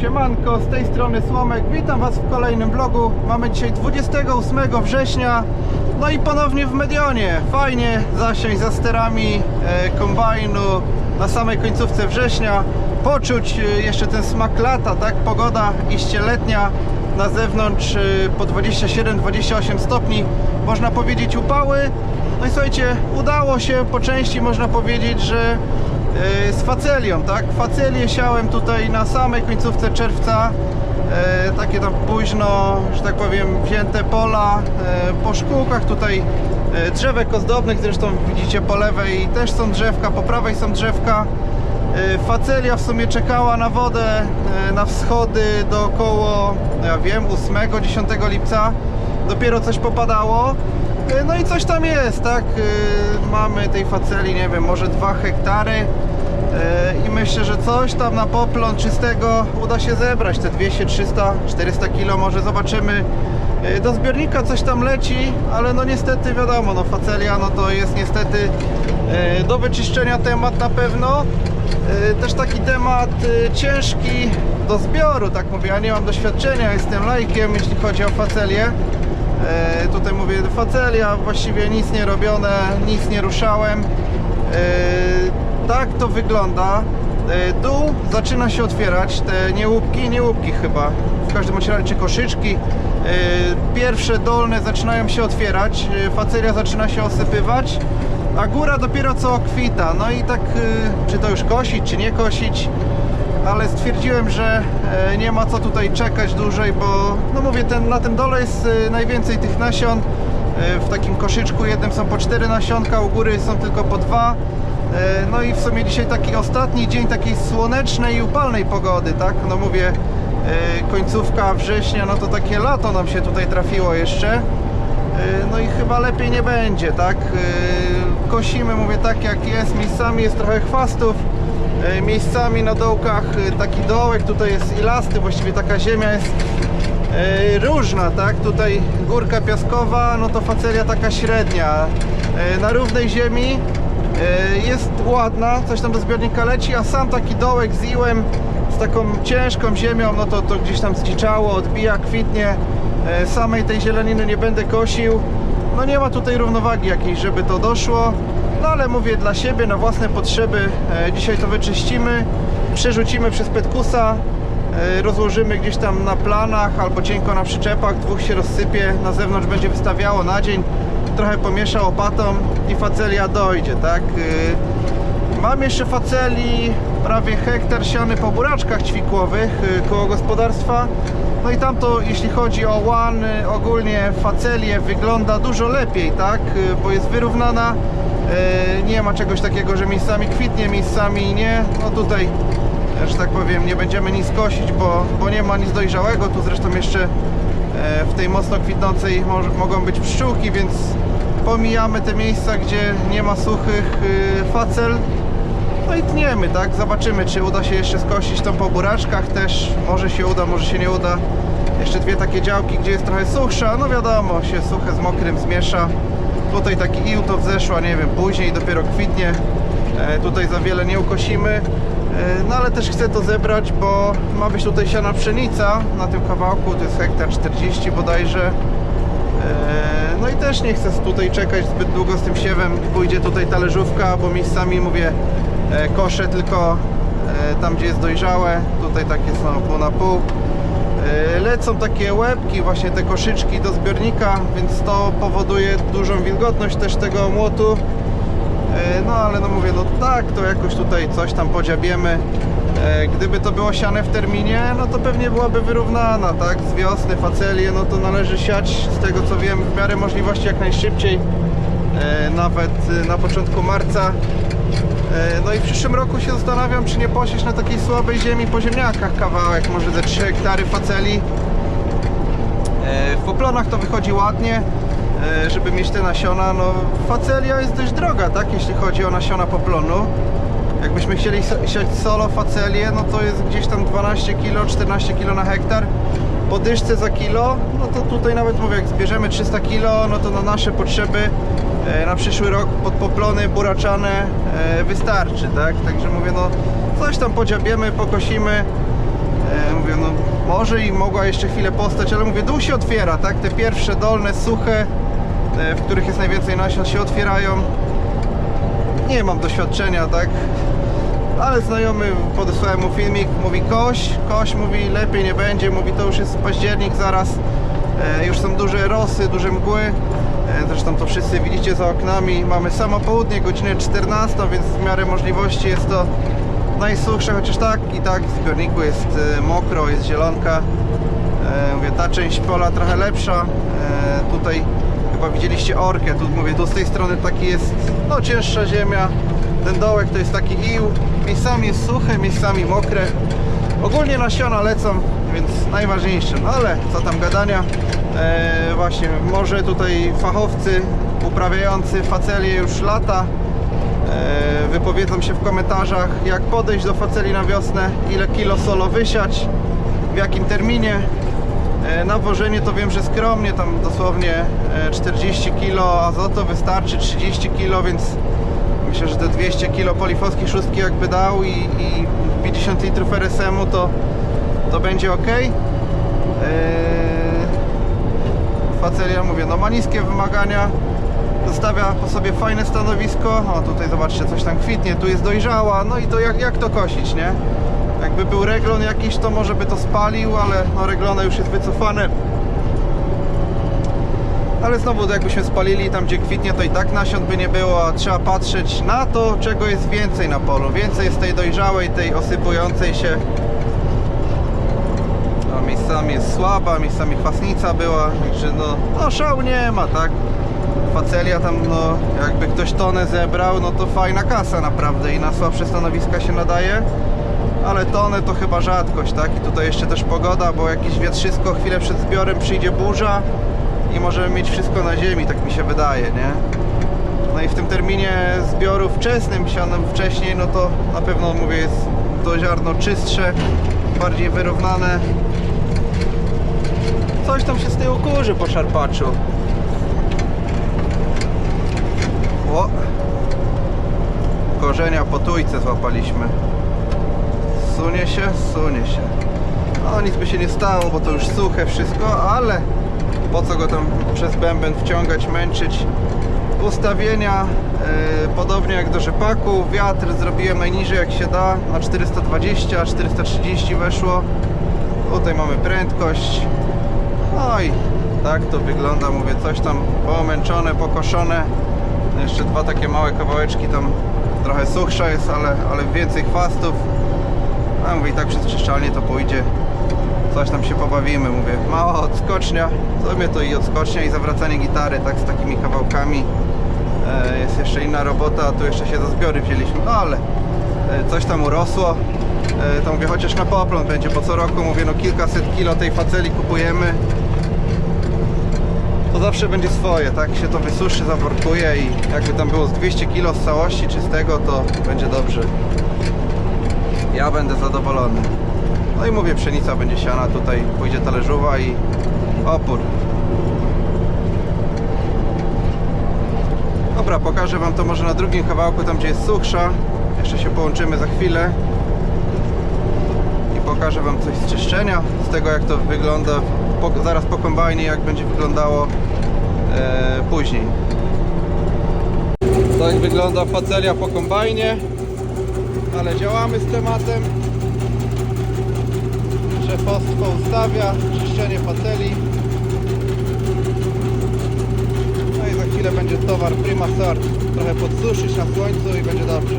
siemanko, z tej strony Słomek, witam Was w kolejnym vlogu. Mamy dzisiaj 28 września, no i ponownie w Medionie. Fajnie zasiąść za sterami e, kombajnu na samej końcówce września, poczuć e, jeszcze ten smak lata, tak? Pogoda iście letnia, na zewnątrz e, po 27-28 stopni, można powiedzieć upały. No i słuchajcie, udało się po części, można powiedzieć, że z facelią, tak? Facelię siałem tutaj na samej końcówce czerwca. E, takie tam późno, że tak powiem, wzięte pola e, po szkółkach tutaj e, drzewek ozdobnych, zresztą widzicie po lewej też są drzewka, po prawej są drzewka. E, Facelia w sumie czekała na wodę, e, na wschody do około, ja wiem, 8-10 lipca. Dopiero coś popadało. E, No i coś tam jest, tak? E, Mamy tej faceli, nie wiem, może 2 hektary. E, I myślę, że coś tam na poplon czystego uda się zebrać. Te 200, 300, 400 kilo może zobaczymy. Do zbiornika coś tam leci, ale no niestety wiadomo, no facelia no to jest niestety do wyczyszczenia temat na pewno. Też taki temat ciężki do zbioru, tak mówię. Ja nie mam doświadczenia, jestem lajkiem, jeśli chodzi o facelię. E, Tutaj mówię facelia, właściwie nic nie robione, nic nie ruszałem. E, Tak to wygląda. E, Dół zaczyna się otwierać, te niełupki, niełupki chyba, w każdym razie czy koszyczki. Pierwsze dolne zaczynają się otwierać, facelia zaczyna się osypywać, a góra dopiero co kwita. No i tak, czy to już kosić, czy nie kosić ale stwierdziłem, że e, nie ma co tutaj czekać dłużej, bo no mówię, ten, na tym dole jest e, najwięcej tych nasion. E, W takim koszyczku jednym są po cztery nasionka, u góry są tylko po dwa. E, No i w sumie dzisiaj taki ostatni dzień takiej słonecznej i upalnej pogody, tak? No mówię, końcówka września, no to takie lato nam się tutaj trafiło jeszcze. No i chyba lepiej nie będzie, tak? Kosimy, mówię, tak jak jest, miejscami jest trochę chwastów, miejscami na dołkach e, taki dołek, tutaj jest ilasty, właściwie taka ziemia jest e, różna, tak? Tutaj górka piaskowa, no to facelia taka średnia. E, Na równej ziemi e, jest ładna, coś tam do zbiornika leci, a sam taki dołek z iłem, z taką ciężką ziemią, no to, to gdzieś tam zdziczało, odbija, kwitnie. E, Samej tej zieleniny nie będę kosił. No nie ma tutaj równowagi jakiejś, żeby to doszło. No ale mówię dla siebie, na własne potrzeby. E, Dzisiaj to wyczyścimy, przerzucimy przez petkusa, e, rozłożymy gdzieś tam na planach albo cienko na przyczepach, dwóch się rozsypie, na zewnątrz będzie wystawiało na dzień, trochę pomiesza łopatą i facelia dojdzie, tak? E, Mam jeszcze faceli prawie hektar siany po buraczkach ćwikłowych koło gospodarstwa. No i tam to jeśli chodzi o łan, y, ogólnie facelię wygląda dużo lepiej, tak? Y, Bo jest wyrównana. y, Nie ma czegoś takiego, że miejscami kwitnie, miejscami nie. No tutaj, że tak powiem, nie będziemy nic kosić, bo, bo nie ma nic dojrzałego. Tu zresztą jeszcze e, w tej mocno kwitnącej mo- mogą być pszczółki, więc pomijamy te miejsca, gdzie nie ma suchych facel. No i tniemy, tak? Zobaczymy, czy uda się jeszcze skosić tą po buraczkach też. Może się uda, może się nie uda. Jeszcze dwie takie działki, gdzie jest trochę suchsza. No wiadomo, się suche z mokrym zmiesza. Tutaj taki ił to wzeszła, nie wiem, później dopiero kwitnie. E, tutaj za wiele nie ukosimy. E, no ale też chcę to zebrać, bo ma być tutaj siana pszenica na tym kawałku. To jest hektar 40 bodajże. E, No i też nie chcę tutaj czekać zbyt długo z tym siewem. Pójdzie tutaj talerzówka, bo miejscami mówię e, koszę tylko e, tam gdzie jest dojrzałe. Tutaj tak jest no, pół na pół. E, Lecą takie łebki, właśnie te koszyczki do zbiornika, więc to powoduje dużą wilgotność też tego młotu. No ale no mówię, no tak, to jakoś tutaj coś tam podziabiemy. Gdyby to było siane w terminie, no to pewnie byłaby wyrównana, tak? Z wiosny facelie, no to należy siać, z tego co wiem, w miarę możliwości jak najszybciej. Nawet na początku marca. E, No i w przyszłym roku się zastanawiam, czy nie posieć na takiej słabej ziemi po ziemniakach kawałek, może ze 3 hektary faceli. E, W poplonach to wychodzi ładnie, e, żeby mieć te nasiona. No, facelia jest dość droga, tak, jeśli chodzi o nasiona poplonu. Jakbyśmy chcieli siać solo facelię, no to jest gdzieś tam 12 kg, 14 kg na hektar. Po dyszce za kilo, no to tutaj nawet mówię, jak zbierzemy 300 kg, no to na nasze potrzeby na przyszły rok pod poplony buraczane e, wystarczy, tak? Także mówię, no coś tam podziabiemy, pokosimy. E, mówię, no może i mogła jeszcze chwilę postać, ale mówię, dół się otwiera, tak? Te pierwsze dolne, suche, e, w których jest najwięcej nasion się otwierają. Nie mam doświadczenia, tak? Ale znajomy podesłałem mu filmik, mówi koś, koś mówi lepiej nie będzie, mówi to już jest październik zaraz, e, już są duże rosy, duże mgły, e, zresztą to wszyscy widzicie za oknami, mamy samo południe, godzinę 14, więc w miarę możliwości jest to najsuchsze, chociaż tak i tak w zbiorniku jest e, mokro, jest zielonka, e, mówię, ta część pola trochę lepsza, e, tutaj chyba widzieliście orkę, tu mówię, tu z tej strony taki jest, no cięższa ziemia, ten dołek to jest taki ił, miejscami jest suche, miejscami mokre. Ogólnie nasiona lecą, więc najważniejsze. No ale co tam gadania. E, właśnie, może tutaj fachowcy uprawiający facelię już lata e, wypowiedzą się w komentarzach, jak podejść do faceli na wiosnę, ile kilo solo wysiać, w jakim terminie. E, Nawożenie to wiem, że skromnie, tam dosłownie e, 40 kg azotu wystarczy, 30 kg, więc myślę, że te 200 kg polifowskiej szóstki jakby dał i, i 50 litrów RSM-u to, to będzie ok. Facelia, mówię, no ma niskie wymagania, zostawia po sobie fajne stanowisko, o tutaj zobaczcie, coś tam kwitnie, tu jest dojrzała, no i to jak, jak to kosić, nie? Jakby był reglon jakiś, to może by to spalił, ale no reglone już jest wycofane. Ale znowu jakbyśmy spalili tam gdzie kwitnie to i tak nasion by nie było, a trzeba patrzeć na to czego jest więcej na polu. Więcej jest tej dojrzałej, tej osypującej się. Miejscami jest słaba, miejscami chwastnica była, także no, no szału nie ma, tak? Facelia tam, no jakby ktoś tonę zebrał, no to fajna kasa naprawdę i na słabsze stanowiska się nadaje. Ale tonę to chyba rzadkość, tak? I tutaj jeszcze też pogoda, bo jakieś wietrzysko chwilę przed zbiorem przyjdzie burza i możemy mieć wszystko na ziemi, tak mi się wydaje, nie? No i w tym terminie zbioru wczesnym, sianym wcześniej, no to na pewno mówię jest to ziarno czystsze, bardziej wyrównane. Coś tam się z tyłu kurzy po szarpaczu. O! Korzenia po tujce złapaliśmy. Sunie się, sunie się. No nic by się nie stało, bo to już suche wszystko, ale po co go tam przez bęben wciągać, męczyć. Ustawienia e, podobnie jak do rzepaku. Wiatr zrobiłem najniżej jak się da, na 420, 430 weszło. Tutaj mamy prędkość. No i tak to wygląda, mówię, coś tam pomęczone, pokoszone. Jeszcze dwa takie małe kawałeczki tam trochę suchsza jest, ale, ale więcej chwastów. A mówię, i tak przez czyszczalnię to pójdzie. Coś tam się pobawimy, mówię. Mała odskocznia, w sumie to i odskocznia i zawracanie gitary, tak z takimi kawałkami. E, jest jeszcze inna robota, a tu jeszcze się za zbiory wzięliśmy, no ale e, coś tam urosło. E, to mówię, chociaż na poplon będzie, bo co roku mówię, no kilkaset kilo tej faceli kupujemy. Zawsze będzie swoje, tak się to wysuszy, zaworkuje i jakby tam było z 200 kilo z całości czystego, to będzie dobrze. Ja będę zadowolony. No i mówię, pszenica będzie siana, tutaj pójdzie talerzowa i opór. Dobra, pokażę Wam to może na drugim kawałku, tam gdzie jest suchsza. Jeszcze się połączymy za chwilę. I pokażę Wam coś z czyszczenia, z tego jak to wygląda po, zaraz po kombajnie, jak będzie wyglądało e, później. Tak wygląda facelia po kombajnie, ale działamy z tematem. Szefostwo ustawia, czyszczenie faceli. No i za chwilę będzie towar prima sort. Trochę podsuszyć na słońcu i będzie dobrze.